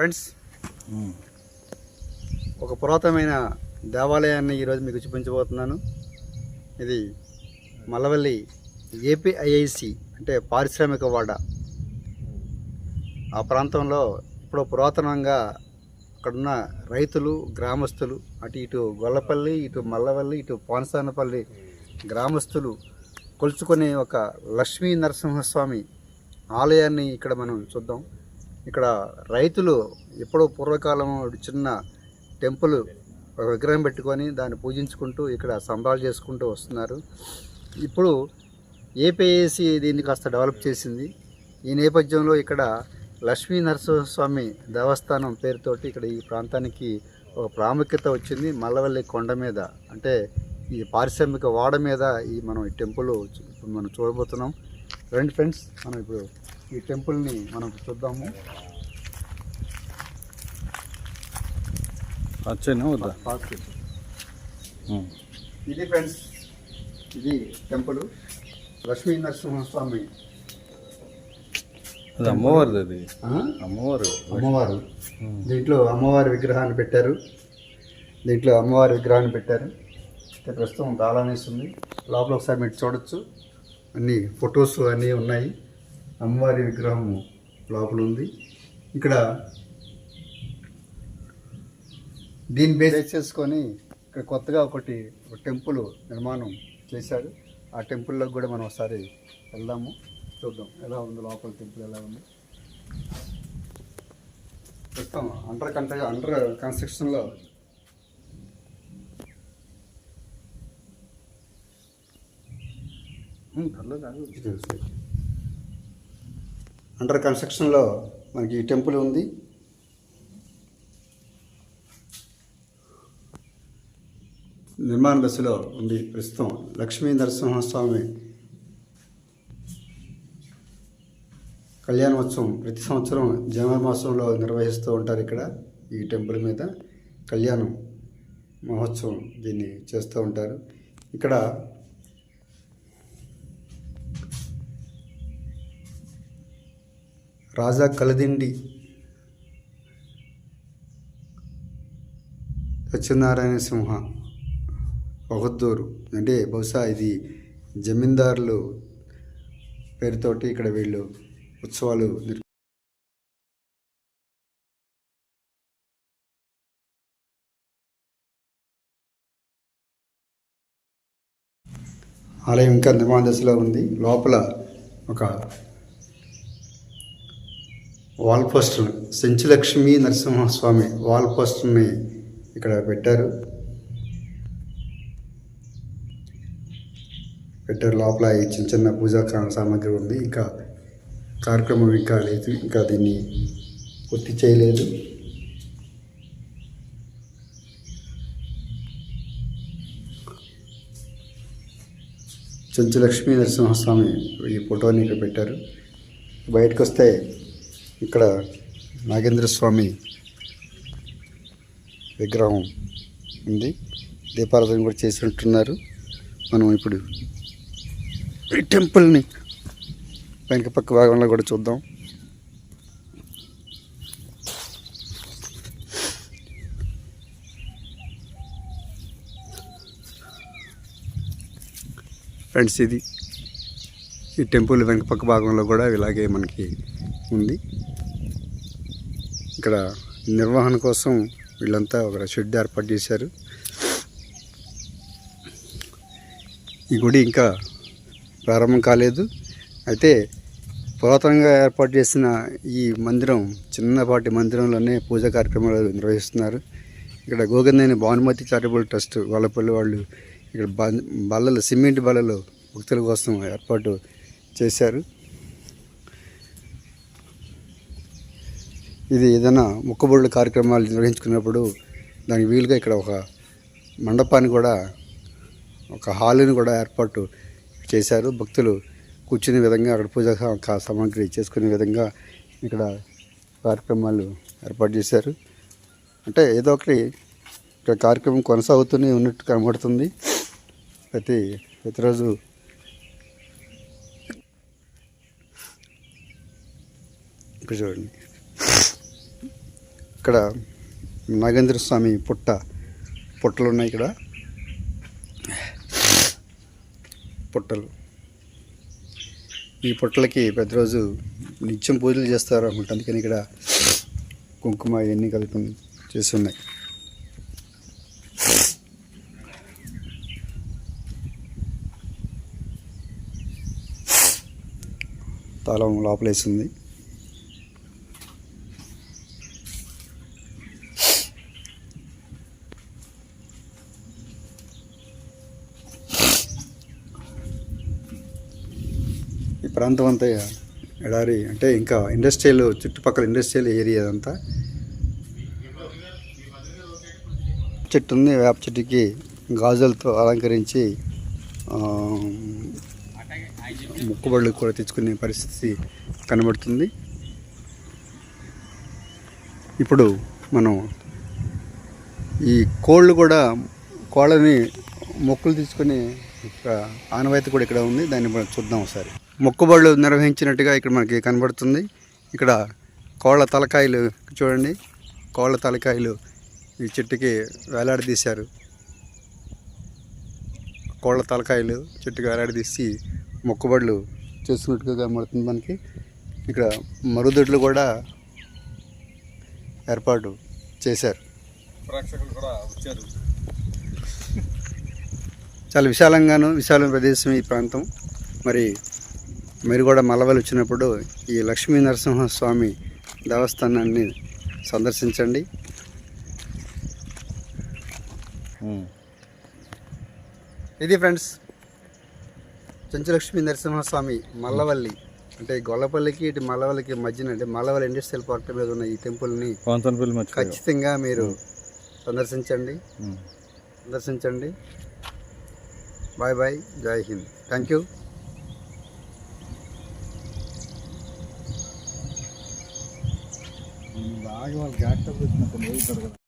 Friends ఒక పురాతనమైన దేవాలయాన్ని ఈరోజు మీకు చూపించబోతున్నాను. ఇది మల్లవల్లి ఏపీఐఐసి అంటే పారిశ్రామిక వాడ. ఆ ప్రాంతంలో ఇప్పుడు పురాతనంగా అక్కడున్న రైతులు గ్రామస్తులు అటు ఇటు గొల్లపల్లి ఇటు మల్లవల్లి ఇటు పానసానపల్లి గ్రామస్తులు కొలుచుకునే ఒక లక్ష్మీ నరసింహస్వామి ఆలయాన్ని ఇక్కడ మనం చూద్దాం. ఇక్కడ రైతులు ఎప్పుడో పూర్వకాలం చిన్న టెంపుల్ ఒక విగ్రహం పెట్టుకొని దాన్ని పూజించుకుంటూ ఇక్కడ సంబరాలు చేసుకుంటూ వస్తున్నారు. ఇప్పుడు ఏపీఏసి దీన్ని కాస్త డెవలప్ చేసింది. ఈ నేపథ్యంలో ఇక్కడ లక్ష్మీ నరసింహస్వామి దేవస్థానం పేరుతోటి ఇక్కడ ఈ ప్రాంతానికి ఒక ప్రాముఖ్యత వచ్చింది. మల్లవల్లి కొండ మీద అంటే ఈ పారిశ్రామిక వాడ మీద ఈ మనం ఈ టెంపుల్ మనం చూడబోతున్నాం. రండి ఫ్రెండ్స్ మనం ఇప్పుడు ఈ టెంపుల్ని మనం చూద్దాము. ఇది ఫ్రెండ్స్ ఇది టెంపుల్. లక్ష్మీ నరసింహస్వామి. అది అమ్మవారిది అది? అమ్మవారు. అమ్మవారు. దీంట్లో అమ్మవారి విగ్రహాన్ని పెట్టారు. దీంట్లో అమ్మవారి విగ్రహాన్ని పెట్టారు. అయితే ప్రస్తుతం తాళం వేస్తుంది లోపల ఒకసారి మీరు చూడొచ్చు. అన్ని ఫొటోస్ అన్నీ ఉన్నాయి. అమ్మవారి విగ్రహం లోపల ఉంది ఇక్కడ దీన్ని బేస్ చేసుకొని ఇక్కడ కొత్తగా ఒకటి ఒక టెంపుల్ నిర్మాణం చేశారు ఆ టెంపుల్లోకి కూడా మనం ఒకసారి వెళ్దాము. చూద్దాం ఎలా ఉంది లోపల టెంపుల్ ఎలా ఉంది. ప్రస్తుతం అండర్ కంట అండర్ కన్స్ట్రక్షన్లో అండర్ కన్స్ట్రక్షన్లో మనకి ఈ టెంపుల్ ఉంది. నిర్మాణ దశలో ఉంది ప్రస్తుతం లక్ష్మీ నరసింహస్వామి కళ్యాణోత్సవం ప్రతి సంవత్సరం జనవరి మాసంలో నిర్వహిస్తూ ఉంటారు ఇక్కడ ఈ టెంపుల్ మీద. కళ్యాణం మహోత్సవం దీన్ని చేస్తూ ఉంటారు. ఇక్కడ రాజా కలదిండి. సత్యనారాయణ సింహ బహద్దూరు. అంటే బహుశా ఇది జమీందారులు పేరుతోటి ఇక్కడ వీళ్ళు ఉత్సవాలు ఆలయం ఇంకా నిర్మాణ దశలో ఉంది. లోపల ఒక wall poster Senchulakshmi Narasimhaswamy wall పోస్టర్ని ఇక్కడ పెట్టారు. పెట్టారు. లోపల ఈ చిన్న చిన్న పూజా సామాగ్రి ఉంది. ఇంకా కార్యక్రమం ఇంకా లేదు. ఇంకా దీన్ని పూర్తి చేయలేదు. చెంచులక్ష్మీ నరసింహస్వామి ఈ ఫోటోని ఇక్కడ పెట్టారు. బయటకు వస్తే ఇక్కడ నాగేంద్ర స్వామి విగ్రహం ఉంది. దీపారాధన కూడా చేసినట్టున్నారు. మనం ఇప్పుడు ఈ టెంపుల్ని వెనక పక్క భాగంలో కూడా చూద్దాం. ఫ్రెండ్స్ ఇది ఈ టెంపుల్ వెనక పక్క భాగంలో కూడా ఇలాగే మనకి ఉంది. ఇక్కడ నిర్వహణ కోసం వీళ్ళంతా ఒక షెడ్ ఏర్పాటు చేశారు. ఈ గుడి ఇంకా ప్రారంభం కాలేదు. అయితే పురాతనంగా ఏర్పాటు చేసిన ఈ మందిరం చిన్నపాటి మందిరంలోనే పూజా కార్యక్రమాలు నిర్వహిస్తున్నారు. ఇక్కడ గోగందేని భానుమతి చారిటబుల్ ట్రస్ట్ వాళ్ళపల్లి వాళ్ళు ఇక్కడ బ- బల్లలు సిమెంట్ బల్లలు భక్తుల కోసం ఏర్పాటు చేశారు. ఇది ఏదైనా మొక్కుబడుల కార్యక్రమాలు నిర్వహించుకున్నప్పుడు దానికి వీలుగా ఇక్కడ ఒక మండపాన్ని కూడా ఒక హాలుని కూడా ఏర్పాటు చేశారు. భక్తులు కూర్చునే విధంగా అక్కడ పూజా సామాగ్రి చేసుకునే విధంగా ఇక్కడ కార్యక్రమాలు ఏర్పాటు చేశారు. అంటే ఏదో ఒకటి ఇక్కడ కార్యక్రమం కొనసాగుతూనే ఉన్నట్టు కనబడుతుంది. ప్రతి ప్రతిరోజు ఇక్కడ చూడండి. ఇక్కడ నాగేంద్ర స్వామి పుట్ట పుట్టలు ఉన్నాయి ఇక్కడ. పుట్టలు. ఈ పుట్టలకి ప్రతిరోజు నిత్యం పూజలు చేస్తారు అనుకుంటా అందుకని ఇక్కడ కుంకుమ ఇవన్నీ కలిపి చేసి ఉన్నాయి. తాళం లోపలేసింది. ప్రాంతం అంతా ఎడారి అంటే ఇంకా ఇండస్ట్రియల్ చుట్టుపక్కల ఇండస్ట్రియల్ ఏరియా అంతా చెట్టు ఉంది వేప చెట్టుకి గాజులతో అలంకరించి ముక్కుబడులు కూడా తెచ్చుకునే పరిస్థితి కనబడుతుంది. ఇప్పుడు మనం ఈ కోళ్ళు కూడా కోళ్ళని మొక్కులు తీసుకునే ఒక ఆనవాయితీ కూడా ఇక్కడ ఉంది. దాన్ని మనం చూద్దాం ఒకసారి. మొక్కుబళ్ళు నిర్వహించినట్టుగా ఇక్కడ మనకి కనబడుతుంది. ఇక్కడ కోళ్ళ తలకాయలు చూడండి. కోళ్ళ తలకాయలు ఈ చెట్టుకి వేలాడదీశారు. కోళ్ళ తలకాయలు చెట్టుకి వేలాడదీసి మొక్కుబడులు చేస్తున్నట్టుగా కనబడుతుంది మనకి. ఇక్కడ మరుగుదొడ్లు కూడా ఏర్పాటు చేశారు. ప్రేక్షకులు కూడా వచ్చారు. చాలా విశాలంగాను విశాలమైన ప్రదేశం ఈ ప్రాంతం. మరి మీరు కూడా మల్లవల్లి వచ్చినప్పుడు ఈ లక్ష్మీ నరసింహస్వామి దేవస్థానాన్ని సందర్శించండి. ఇది ఫ్రెండ్స్ చెంచులక్ష్మీ నరసింహస్వామి మల్లవల్లి అంటే గొల్లపల్లికి ఇటు మల్లవల్లికి మధ్యన అంటే మల్లవల్లి ఇండస్ట్రియల్ పార్క్ మీద ఉన్న ఈ టెంపుల్ని ఖచ్చితంగా మీరు సందర్శించండి. సందర్శించండి. Bye bye. Jai Hind. Thank you. బాగా వాళ్ళు జాగ్రత్తగా వచ్చినప్పుడు